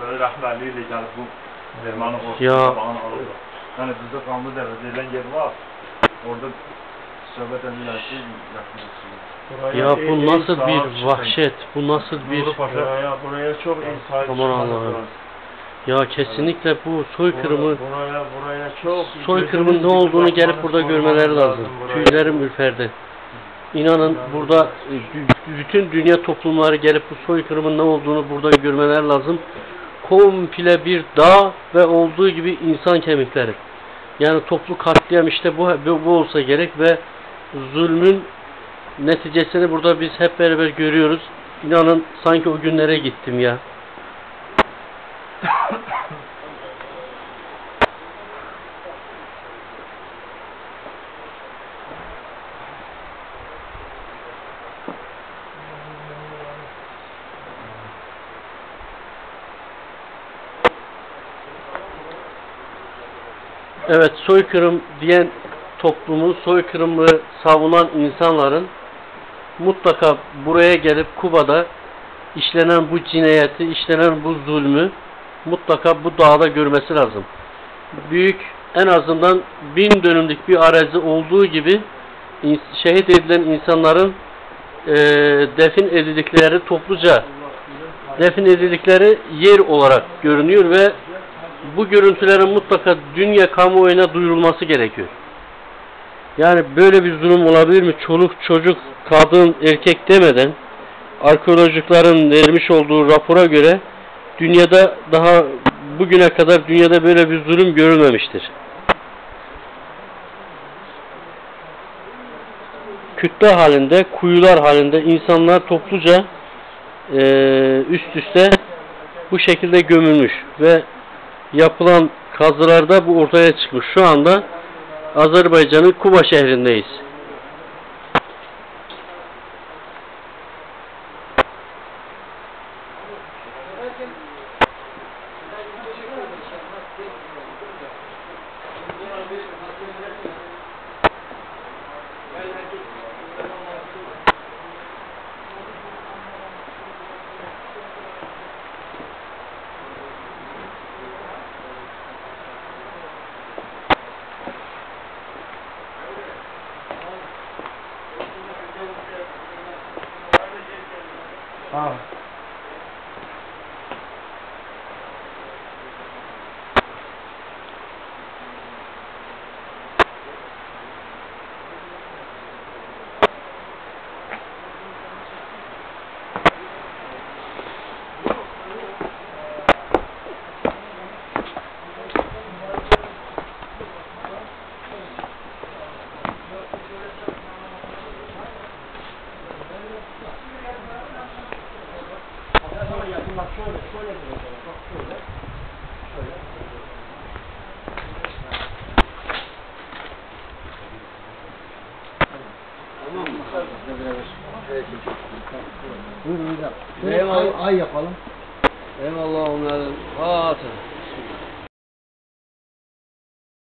Böyle rəhbərliyi gəlib bu Erməni bağını alırlar. Yəni bizdə qanlı dəvə deyilən yer var. Orada söhbət edirlər ki. Ya bu nasıl bir vahşet, bu nasıl bir... Buraya, buraya çok insan Aman Allah'ım. Ya kesinlikle bu soykırımı, Buraya, buraya çok... soykırımın ne olduğunu gelip burada görmeleri lazım. Tüylerim ürperdi. İnanın burada e, bütün dünya toplumları gelip bu soykırımın ne olduğunu burada görmeleri lazım. Komple bir dağ ve olduğu gibi insan kemikleri. Yani toplu katliam işte bu, bu olsa gerek ve zulmün neticesini burada biz hep beraber görüyoruz. İnanın sanki o günlere gittim ya. Evet soykırım diyen toplumun soykırımı savunan insanların mutlaka buraya gelip Kuba'da işlenen bu cinayeti, işlenen bu zulmü mutlaka bu dağda görmesi lazım. Büyük en azından bin dönümlük bir arazi olduğu gibi şehit edilen insanların eee, defin edildikleri topluca defin edildikleri yer olarak görünüyor ve bu görüntülerin mutlaka dünya kamuoyuna duyurulması gerekiyor. Yani böyle bir durum olabilir mi? Çoluk, çocuk, kadın, erkek demeden arkeolojiklerin vermiş olduğu rapora göre dünyada daha bugüne kadar dünyada böyle bir zulüm görülmemiştir. Kütle halinde, kuyular halinde insanlar topluca eee, üst üste bu şekilde gömülmüş ve yapılan kazılarda bu ortaya çıkmış. Şu anda Azerbaycan'ın Kuba şehrindeyiz. Ha. Bak şöyle, şöyle. Bak şöyle. Şöyle. Buyurun hocam. Şöyle ay, ay yapalım. Eyvallah onların. Fatih.